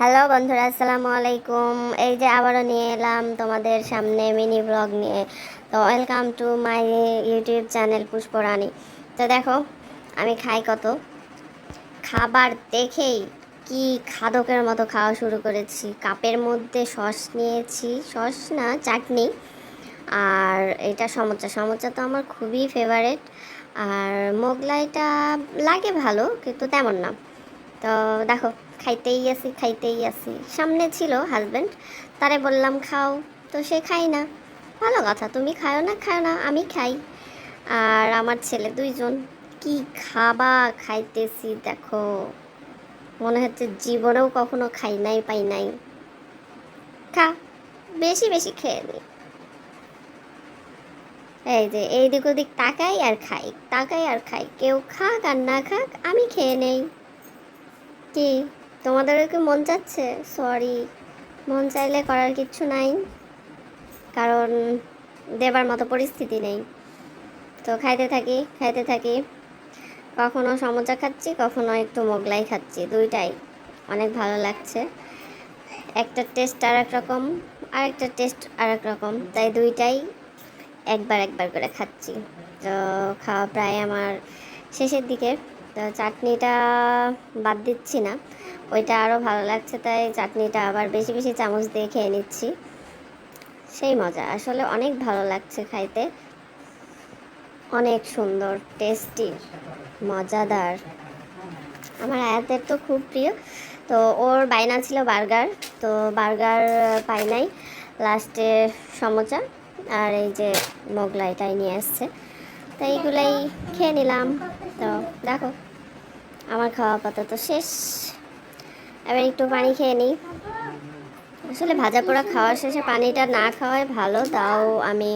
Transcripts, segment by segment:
Hello বন্ধুরা, আসসালামু আলাইকুম। এই যে আবারও নিয়ে এলাম তোমাদের সামনে মিনি ব্লগ নিয়ে। তো welcome to my YouTube channel Pushparani তো দেখো, আমি খাই কত। খাবার দেখেই কি খাদকের মতো খাওয়া শুরু করেছি। কাপের মধ্যে সস নিয়েছি। সস না, চাটনি। আর এটা সমোচা। সমোচা তো আমার খুবই ফেভারেট আর মোগলাইটা লাগে ভালো, কিন্তু তেমন না। তো দেখো খাইতেই আসি খাইতেই আসি। সামনে ছিল হাজব্যান্ড তারে বললাম, খাও। তো সে খাই না। ভালো কথা, তুমি খাও না খাও না, আমি খাই। আর আমার ছেলে দুইজন, কি খাবা? খাইতেছি, দেখো। মনে হচ্ছে জীবনেও কখনো খাই নাই, পাই নাই। খা, বেশি বেশি খেয়ে নি। এই যে এই দিক ওদিক তাকাই আর খাই, তাকাই আর খাই। কেউ খাক আর না খাক, আমি খেয়ে নেই। কি? তোমাদেরও কি মন চাচ্ছে? সরি মন চাইলে করার কিচ্ছু নাই। কারণ দেবার মতো পরিস্থিতি নেই। তো খাইতে থাকি খাইতে থাকি। কখনো সমোচা খাচ্ছি, কখনো একটু মোগলাই খাচ্ছি, দুইটাই। অনেক ভালো লাগছে। একটা টেস্ট আর এক রকম আর একটা টেস্ট আর এক রকম। তাই দুইটাই একবার একবার করে খাচ্ছি। তো খাওয়া প্রায় আমার শেষের দিকে তো চাটনিটা বাদ দিচ্ছি না। ওইটা আরও ভালো লাগছে, তাই চাটনিটা আবার বেশি বেশি চামচ দিয়ে খেয়ে নিচ্ছি। সেই মজা, আসলে অনেক ভালো লাগছে খাইতে। অনেক সুন্দর টেস্টি মজাদার। আমার আয়াতের তো খুব প্রিয়। তো ওর বায়না ছিল বার্গার, তো বার্গার পাই নাই লাস্টে সমোচা আর এই যে মোগলাইটাই নিয়ে আসছে। তো এইগুলাই খেয়ে নিলাম। তো দেখো। আমার খাওয়া পাতা তো শেষ। এবার একটু পানি খেয়ে নিই। আসলে ভাজা পোড়া খাওয়ার শেষে পানিটা না খাওয়াই ভালো, তাও আমি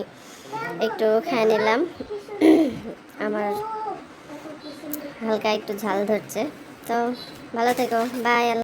একটু খেয়ে নিলাম। আমার হালকা একটু ঝাল ধরছে। তো ভালো থেকো, বাই